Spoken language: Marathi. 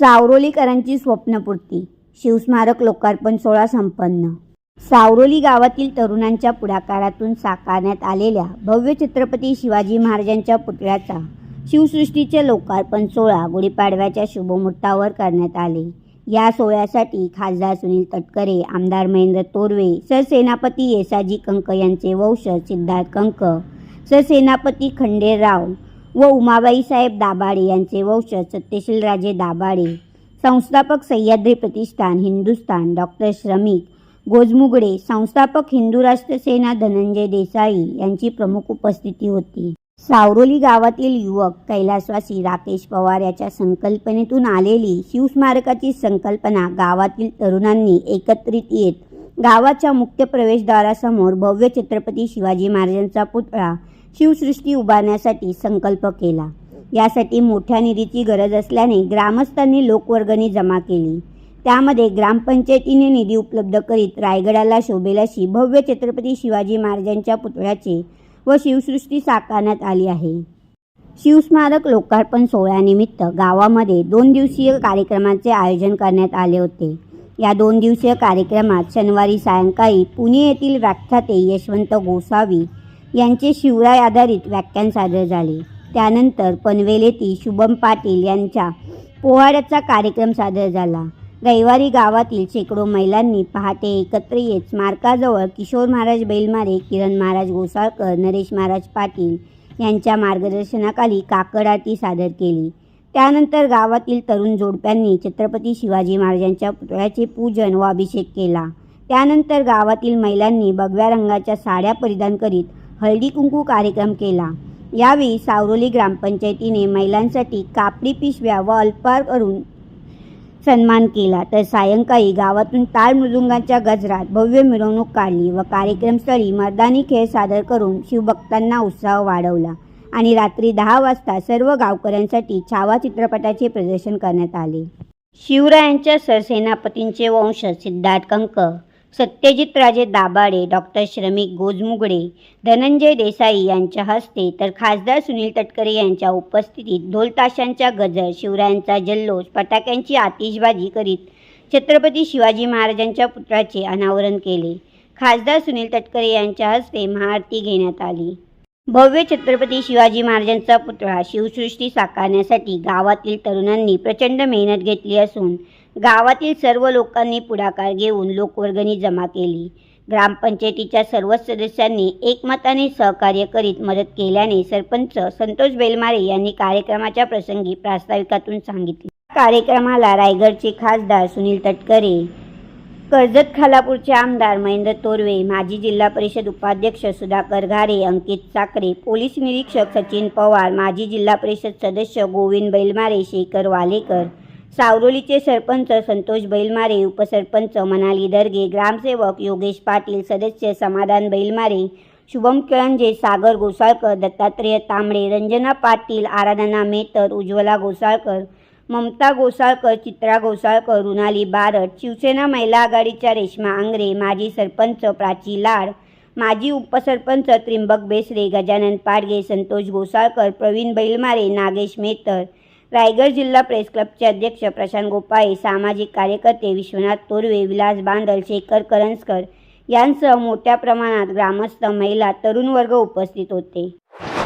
सावरोलीकरांची स्वप्नपूर्ती. शिवस्मारक लोकार्पण सोहळा संपन्न. सावरोली गावातील तरुणांच्या पुढाकारातून साकारण्यात आलेल्या भव्य छत्रपती शिवाजी महाराजांच्या पुतळ्याचा शिवसृष्टीचे लोकार्पण सोहळा गुढीपाडव्याच्या शुभमुहूर्तावर करण्यात आले. या सोहळ्यासाठी खासदार सुनील तटकरे आमदार महेंद्र तोरवे सरसेनापती येसाजी कंक यांचे वंशज सिद्धार्थ कंक सरसेनापती खंडेराव व उमाबाईसाहेब दाभाडे यांचे वंशज सत्यशील राजे दाभाडे संस्थापक सह्याद्री प्रतिष्ठान हिंदुस्थान डॉक्टर श्रमिक गोजमुगडे संस्थापक हिंदू राष्ट्र सेना धनंजय देसाई यांची प्रमुख उपस्थिती होती. सावरोली गावातील युवक कैलासवासी राकेश पवार याच्या संकल्पनेतून आलेली शिवस्मारकाची संकल्पना गावातील तरुणांनी एकत्रित येत गावाच्या मुख्य प्रवेशद्वारासमोर भव्य छत्रपती शिवाजी महाराजांचा पुतळा शिवसृष्टी उभारण्यासाठी संकल्प केला. यासाठी मोठ्या निधीची गरज असल्याने ग्रामस्थांनी लोकवर्गणी जमा केली. त्यामध्ये ग्रामपंचायतीने निधी उपलब्ध करीत रायगडाला शोभेल अशी भव्य छत्रपती शिवाजी महाराजांच्या पुतळ्याचे व शिवसृष्टी साकारण्यात आली आहे. शिवस्मारक लोकार्पण सोहळ्यानिमित्त गावामध्ये दोन दिवसीय कार्यक्रमाचे आयोजन करण्यात आले होते. या दोन दिवसीय कार्यक्रमात शनिवारी सायंकाळी पुणे येथील व्याख्याते यशवंत गोसावी यांचे शिवराय आधारित व्याख्यान सादर झाले. त्यानंतर पनवेल येथील शुभम पाटील यांच्या पोवाड्याचा कार्यक्रम सादर झाला. रविवारी गावातील शेकडो महिलांनी पहाटे एकत्र येत स्मारकाजवळ किशोर महाराज बैलमारे किरण महाराज गोसाळकर नरेश महाराज पाटील यांच्या मार्गदर्शनाखाली काकड आरती सादर केली. त्यानंतर गावातील तरुण जोडप्यांनी छत्रपती शिवाजी महाराजांच्या पुतळ्याचे पूजन व अभिषेक केला. त्यानंतर गावातील महिलांनी भगव्या रंगाच्या साड्या परिधान करीत हळदी कुंकू कार्यक्रम केला. यावेळी सावरोली ग्रामपंचायतीने महिलांसाठी कापडी पिशव्या व अल्पार करून सन्मान केला. तर सायंकाळी गावातून टाळ मृदुंगांच्या गजरात भव्य मिरवणूक काढली व कार्यक्रमस्थळी मर्दानी खेळ सादर करून शिवभक्तांना उत्साह वाढवला. आणि रात्री दहा वाजता सर्व गावकऱ्यांसाठी छावा चित्रपटाचे प्रदर्शन करण्यात आले. शिवरायांच्या सरसेनापतींचे वंशज सिद्धार्थ कंक सत्यजित राजे दाबाडे डॉक्टर श्रमिक गोजमुगडे धनंजय देसाई यांच्या हस्ते तर खासदार सुनील तटकरे यांच्या उपस्थितीत ढोलताशांच्या गजर शिवरायांचा जल्लोष फटाक्यांची आतिषबाजी करीत छत्रपती शिवाजी महाराजांच्या पुत्राचे अनावरण केले. खासदार सुनील तटकरे यांच्या हस्ते महाआरती घेण्यात आली. भव्य छत्रपती शिवाजी महाराजांचा पुतळा शिवसृष्टी साकारण्यासाठी गावातील तरुणांनी प्रचंड मेहनत घेतली असून गावातील सर्व लोकांनी पुढाकार घेऊन लोकवर्गणी जमा केली. ग्रामपंचायतीच्या सर्वच सदस्यांनी एकमताने सहकार्य करीत मदत केल्याने सरपंच संतोष बेलमारे यांनी कार्यक्रमाच्या प्रसंगी प्रास्ताविकातून सांगितले. कार्यक्रमाला रायगडचे खासदार सुनील तटकरे कर्जत खालापूरचे आमदार महेंद्र तोरवे माजी जिल्हा परिषद उपाध्यक्ष सुधाकर घारे अंकित साकरे पोलीस निरीक्षक सचिन पवार माजी जिल्हा परिषद सदस्य गोविंद बैलमारे शेखर वालेकर सावरोलीचे सरपंच संतोष बैलमारे उपसरपंच मनाली दर्गे ग्रामसेवक योगेश पाटील सदस्य समाधान बैलमारे शुभम केळंजे सागर गोसाळकर दत्तात्रेय तांबडे रंजना पाटील आराधना मेतर उज्ज्वला गोसाळकर ममता गोसाळकर चित्रा गोसाळकर रुणाली बारट. शिवसेना महिला आघाडीच्या रेश्मा आंग्रे माजी सरपंच प्राची लाड माजी उपसरपंच त्रिंबक बेसरे गजानन पाडगे संतोष गोसाळकर प्रवीण बैलमारे नागेश मेतर रायगड जिल्हा प्रेस क्लबचे अध्यक्ष प्रशांत गोपाळे सामाजिक कार्यकर्ते विश्वनाथ तोरवे विलास बांदल शेखर करंजकर यांसह मोठ्या प्रमाणात ग्रामस्थ महिला तरुण वर्ग उपस्थित होते.